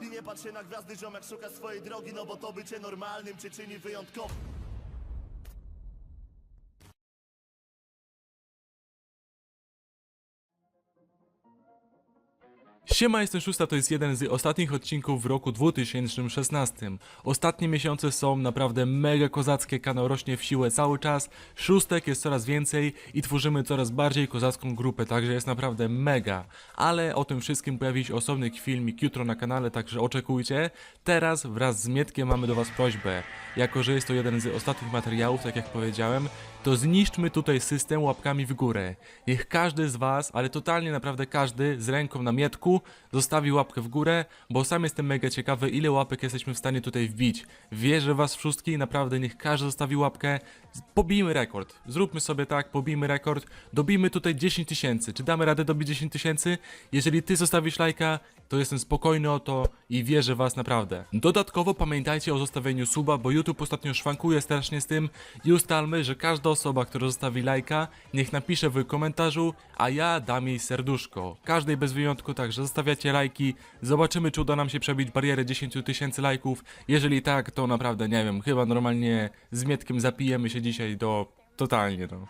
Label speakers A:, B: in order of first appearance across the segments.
A: I nie patrz się na gwiazdy, ziomek szuka swojej drogi No bo to bycie normalnym cię czyni wyjątkowym
B: Siema, jestem Szósta, to jest jeden z ostatnich odcinków w roku 2016. Ostatnie miesiące są naprawdę mega kozackie, kanał rośnie w siłę cały czas, szóstek jest coraz więcej i tworzymy coraz bardziej kozacką grupę, także jest naprawdę mega. Ale o tym wszystkim pojawi się osobny filmik jutro na kanale, także oczekujcie. Teraz wraz z Mietkiem mamy do Was prośbę. Jako, że jest to jeden z ostatnich materiałów, tak jak powiedziałem, to zniszczmy tutaj system łapkami w górę. Niech każdy z Was, ale totalnie naprawdę każdy, z ręką na mietku, zostawi łapkę w górę, bo sam jestem mega ciekawy, ile łapek jesteśmy w stanie tutaj wbić. Wierzę Was wszystkich, naprawdę niech każdy zostawi łapkę. Pobijmy rekord. Zróbmy sobie tak, pobijmy rekord. Dobijmy tutaj 10 tysięcy. Czy damy radę dobić 10 tysięcy? Jeżeli Ty zostawisz lajka, to jestem spokojny o to i wierzę Was naprawdę. Dodatkowo pamiętajcie o zostawieniu suba, bo YouTube ostatnio szwankuje strasznie z tym i ustalmy, że każda osoba, która zostawi lajka, niech napisze w komentarzu, a ja dam jej serduszko. Każdej bez wyjątku, także zostawiacie lajki, zobaczymy czy uda nam się przebić barierę 10 tysięcy lajków. Jeżeli tak, to naprawdę nie wiem, chyba normalnie z Mietkiem zapijemy się dzisiaj do... totalnie no.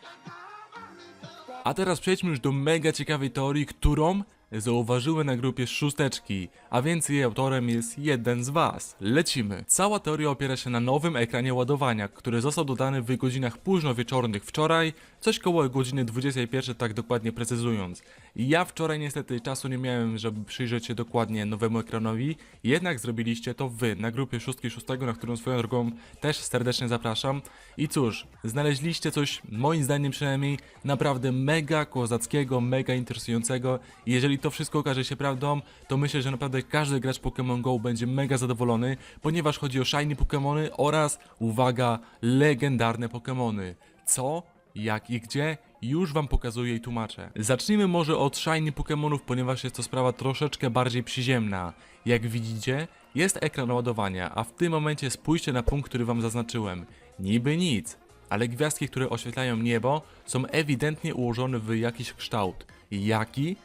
B: A teraz przejdźmy już do mega ciekawej teorii, którą zauważyły na grupie szósteczki, a więc jej autorem jest jeden z was. Lecimy. Cała teoria opiera się na nowym ekranie ładowania, który został dodany w godzinach późno wieczornych wczoraj, coś koło godziny 21 tak dokładnie precyzując. Ja wczoraj niestety czasu nie miałem, żeby przyjrzeć się dokładnie nowemu ekranowi, jednak zrobiliście to wy na grupie szóstki szóstego, na którą swoją drogą też serdecznie zapraszam. I cóż, znaleźliście coś, moim zdaniem przynajmniej, naprawdę mega kozackiego, mega interesującego. Jeżeli to wszystko okaże się prawdą, to myślę, że naprawdę każdy gracz Pokémon GO będzie mega zadowolony, ponieważ chodzi o shiny Pokémony oraz, uwaga, legendarne Pokémony. Co? Jak i gdzie? Już wam pokazuję i tłumaczę. Zacznijmy może od shiny Pokémonów, ponieważ jest to sprawa troszeczkę bardziej przyziemna. Jak widzicie, jest ekran ładowania, a w tym momencie spójrzcie na punkt, który wam zaznaczyłem. Niby nic, ale gwiazdki, które oświetlają niebo, są ewidentnie ułożone w jakiś kształt. Jaki?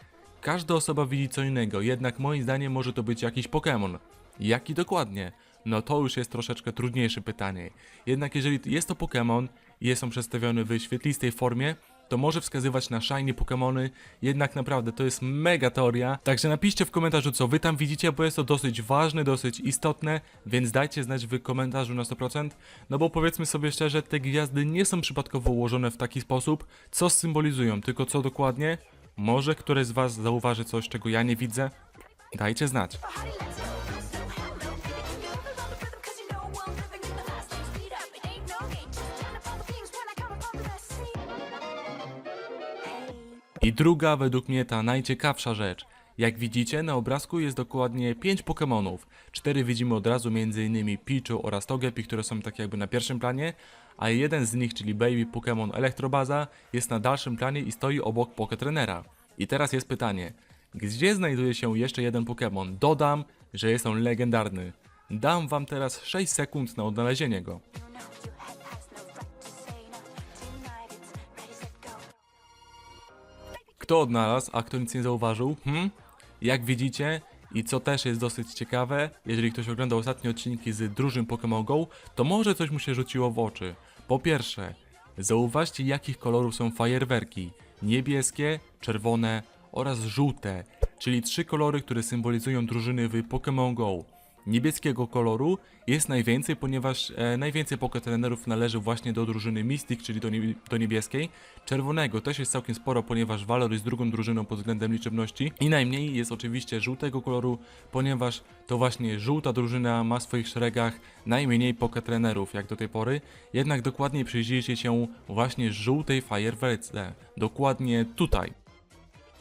B: Każda osoba widzi co innego, jednak moim zdaniem może to być jakiś Pokémon. Jaki dokładnie? No to już jest troszeczkę trudniejsze pytanie. Jednak jeżeli jest to Pokémon i jest on przedstawiony w świetlistej formie, to może wskazywać na shiny Pokémony, jednak naprawdę to jest mega teoria, także napiszcie w komentarzu co wy tam widzicie, bo jest to dosyć ważne, dosyć istotne, więc dajcie znać w komentarzu na 100%, no bo powiedzmy sobie szczerze, te gwiazdy nie są przypadkowo ułożone w taki sposób, co symbolizują, tylko co dokładnie? Może któreś z was zauważy coś, czego ja nie widzę? Dajcie znać. I druga, według mnie ta najciekawsza rzecz. Jak widzicie, na obrazku jest dokładnie 5 Pokémonów. 4 widzimy od razu m.in. Pichu oraz Togepi, które są tak jakby na pierwszym planie, a jeden z nich, czyli Baby Pokémon Elektrobaza, jest na dalszym planie i stoi obok Poketrenera. I teraz jest pytanie, gdzie znajduje się jeszcze jeden Pokémon? Dodam, że jest on legendarny. Dam wam teraz 6 sekund na odnalezienie go. Kto odnalazł, a kto nic nie zauważył? Hmm? Jak widzicie, i co też jest dosyć ciekawe, jeżeli ktoś oglądał ostatnie odcinki z drużyn Pokémon GO, to może coś mu się rzuciło w oczy. Po pierwsze, zauważcie jakich kolorów są fajerwerki. Niebieskie, czerwone oraz żółte, czyli trzy kolory, które symbolizują drużyny w Pokémon GO. Niebieskiego koloru jest najwięcej, ponieważ e, najwięcej poketrenerów należy właśnie do drużyny Mystic, czyli do, do niebieskiej. Czerwonego też jest całkiem sporo, ponieważ Valor jest drugą drużyną pod względem liczebności. I najmniej jest oczywiście żółtego koloru, ponieważ to właśnie żółta drużyna ma w swoich szeregach najmniej poketrenerów jak do tej pory. Jednak dokładniej przyjrzyjcie się właśnie żółtej fajerwerce. Dokładnie tutaj.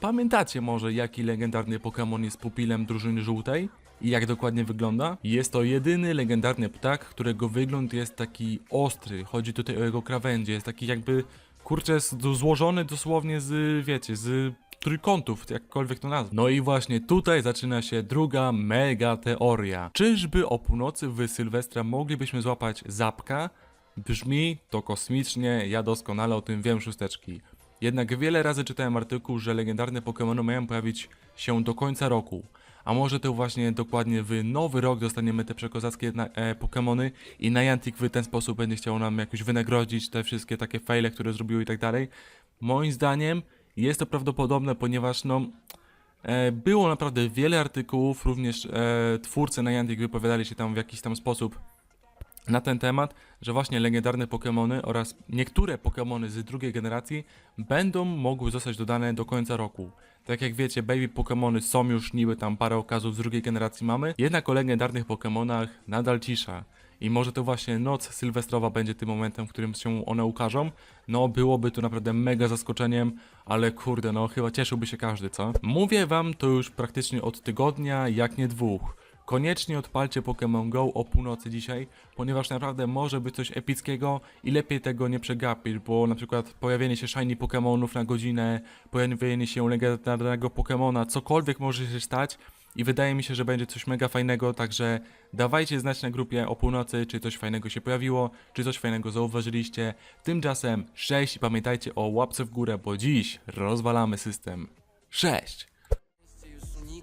B: Pamiętacie może jaki legendarny Pokémon jest pupilem drużyny żółtej? I jak dokładnie wygląda? Jest to jedyny legendarny ptak, którego wygląd jest taki ostry. Chodzi tutaj o jego krawędzie. Jest taki jakby, kurczę, złożony dosłownie z, wiecie, z trójkątów, jakkolwiek to nazwać. No i właśnie tutaj zaczyna się druga mega teoria. Czyżby o północy w Sylwestra moglibyśmy złapać zapka? Brzmi to kosmicznie, ja doskonale o tym wiem, szósteczki. Jednak wiele razy czytałem artykuł, że legendarne Pokémony mają pojawić się do końca roku. A może to właśnie dokładnie w nowy rok dostaniemy te przekozackie na, e, Pokemony i Niantic w ten sposób będzie chciał nam jakoś wynagrodzić te wszystkie takie faile, które zrobiły i tak dalej. Moim zdaniem jest to prawdopodobne, ponieważ no e, było naprawdę wiele artykułów, również e, twórcy Niantic wypowiadali się tam w jakiś tam sposób na ten temat, że właśnie legendarne Pokémony oraz niektóre Pokémony z drugiej generacji będą mogły zostać dodane do końca roku. Tak jak wiecie, baby Pokémony są już niby tam parę okazów z drugiej generacji mamy, jednak o legendarnych Pokémonach nadal cisza. I może to właśnie noc sylwestrowa będzie tym momentem, w którym się one ukażą. No, byłoby to naprawdę mega zaskoczeniem, ale kurde, no chyba cieszyłby się każdy, co? Mówię wam to już praktycznie od tygodnia, jak nie dwóch. Koniecznie odpalcie Pokémon Go o północy dzisiaj, ponieważ naprawdę może być coś epickiego i lepiej tego nie przegapić, bo na przykład pojawienie się shiny Pokémonów na godzinę, pojawienie się legendarnego Pokémona, cokolwiek może się stać i wydaje mi się, że będzie coś mega fajnego, także dawajcie znać na grupie o północy, czy coś fajnego się pojawiło, czy coś fajnego zauważyliście. Tymczasem 6 i pamiętajcie o łapce w górę, bo dziś rozwalamy system. 6!